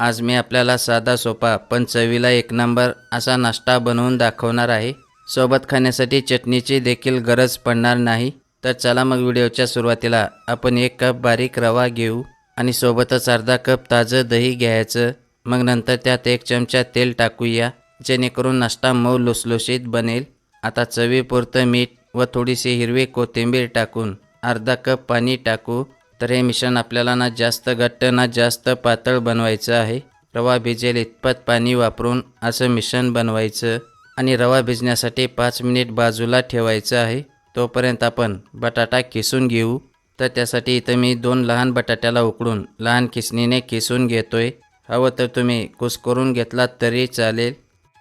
आज मी आपल्याला साधा सोपा पण चवीला एक नंबर असा नाश्ता बनवून दाखवणार आहे. सोबत खाण्यासाठी चटणीची देखील गरज पडणार नाही. तर चला मग व्हिडिओच्या सुरुवातीला आपण एक कप बारीक रवा घेऊ आणि सोबतच अर्धा कप ताजं दही घ्यायचं. मग नंतर त्यात एक चमचा तेल टाकूया जेणेकरून नाश्ता मऊ लुसलुशीत बनेल. आता चवीपुरतं मीठ व थोडीशी हिरवी कोथिंबीर टाकून अर्धा कप पाणी टाकू. तर हे मिश्रण आपल्याला ना जास्त घट्ट ना जास्त पातळ बनवायचं आहे. रवा भिजेल इतपत पाणी वापरून असं मिश्रण बनवायचं आणि रवा भिजण्यासाठी पाच मिनिट बाजूला ठेवायचं आहे. तोपर्यंत आपण बटाटा किसून घेऊ. तर त्यासाठी इथं मी दोन लहान बटाट्याला उकडून लहान किसणीने किसून घेतोय. हवं तर तुम्ही कुस्करून घेतलात तरी चालेल.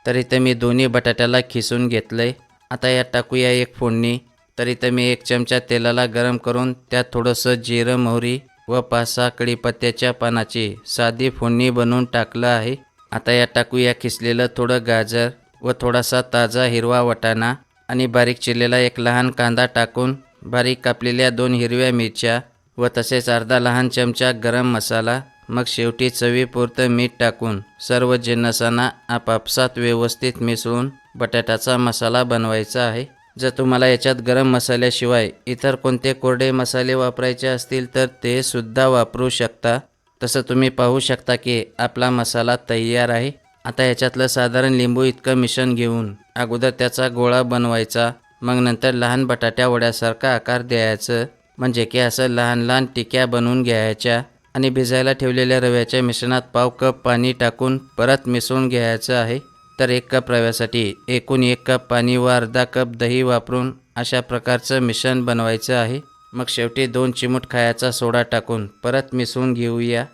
तर इथं मी दोन्ही बटाट्याला खिसून घेतलंय. आता यात टाकूया एक फोडणी. तर इथं मी एक चमचा तेलाला गरम करून त्यात थोडंसं जिरं मोहरी व पाच सहा कढीपत्त्याच्या पानाची साधी फोडणी बनवून टाकलं आहे. आता यात टाकूया खिसलेलं थोडं गाजर व थोडासा ताजा हिरवा वटाणा आणि बारीक चिरलेला एक लहान कांदा टाकून बारीक कापलेल्या दोन हिरव्या मिरच्या व तसेच अर्धा लहान चमचा गरम मसाला मग शेवटी चवीपुरतं मीठ टाकून सर्व जिन्नसांना आपापसात व्यवस्थित मिसळून बटाट्याचा मसाला बनवायचा आहे. जर तुम्हाला याच्यात गरम मसाल्याशिवाय इतर कोणते कोरडे मसाले वापरायचे असतील तर ते सुद्धा वापरू शकता. तसं तुम्ही पाहू शकता की आपला मसाला तयार आहे. आता याच्यातलं साधारण लिंबू इतकं मिश्रण घेऊन अगोदर त्याचा गोळा बनवायचा. मग नंतर लहान बटाट्या वड्यासारखा आकार द्यायचं. म्हणजे की असं लहान लहान टिक्या बनवून घ्यायच्या आणि भिजायला ठेवलेल्या रव्याच्या मिश्रणात पाव कप पाणी टाकून परत मिसळून घ्यायचं आहे. तर एक कप रव्यासाठी एकूण एक कप पाणी व अर्धा कप दही वापरून अशा प्रकारचं मिश्रण बनवायचं आहे. मग शेवटी दोन चिमूट खायचा सोडा टाकून परत मिसळून घेऊया.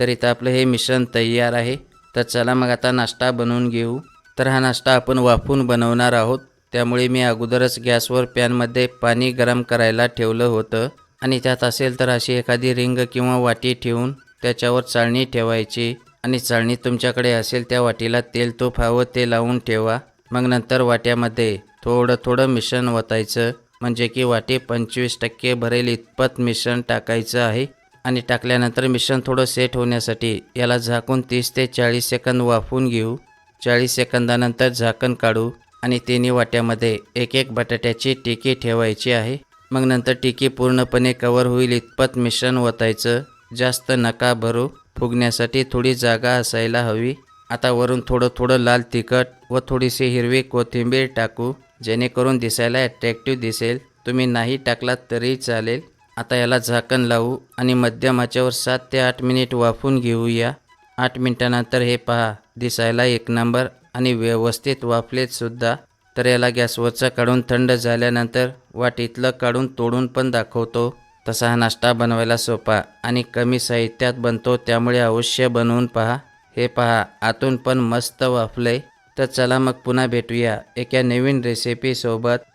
तर इथं आपलं हे मिश्रण तयार आहे. तर चला मग आता नाश्ता बनवून घेऊ. तर हा नाश्ता आपण वाफून बनवणार आहोत. त्यामुळे मी अगोदरच गॅसवर पॅनमध्ये पाणी गरम करायला ठेवलं होतं. आणि त्यात असेल तर अशी एखादी रिंग किंवा वाटी ठेवून त्याच्यावर चाळणी ठेवायची. आणि चाळणी तुमच्याकडे असेल त्या वाटीला तेल तूप हवं ते लावून ठेवा. मग नंतर वाट्यामध्ये थोडं थोडं मिश्रण ओतायचं म्हणजे की वाटी पंचवीस टक्के भरेल इतपत मिश्रण टाकायचं आहे. आणि टाकल्यानंतर मिश्रण थोडं सेट होण्यासाठी याला झाकून तीस ते चाळीस सेकंद वाफून घेऊ. चाळीस सेकंदानंतर झाकण काढू. आणि तिन्ही वाट्यामध्ये एक एक बटाट्याची टिकी ठेवायची आहे. मग नंतर टिकी पूर्णपणे कवर होईल इतपत मिश्रण ओतायचं जास्त नका भरू. फुगण्यासाठी थोडी जागा असायला हवी. आता वरून थोडं थोडं लाल तिखट व थोडीशी हिरवी कोथिंबीर टाकू जेणेकरून दिसायला अट्रॅक्टिव्ह दिसेल. तुम्ही नाही टाकलात तरी चालेल. आता याला झाकण लावू आणि मध्यम आचेवर सात ते आठ मिनिट वाफून घेऊया. आठ मिनिटानंतर हे पहा दिसायला एक नंबर आणि व्यवस्थित वाफलेत सुद्धा. तर याला गॅसवरचं काढून थंड झाल्यानंतर वाटीतलं काढून तोडून पण दाखवतो. तसा हा नाश्ता बनवायला सोपा आणि कमी साहित्यात बनतो त्यामुळे अवश्य बनवून पहा. हे पहा आतून पण मस्त वाफलंय. तर चला मग पुन्हा भेटूया एका नवीन रेसिपीसोबत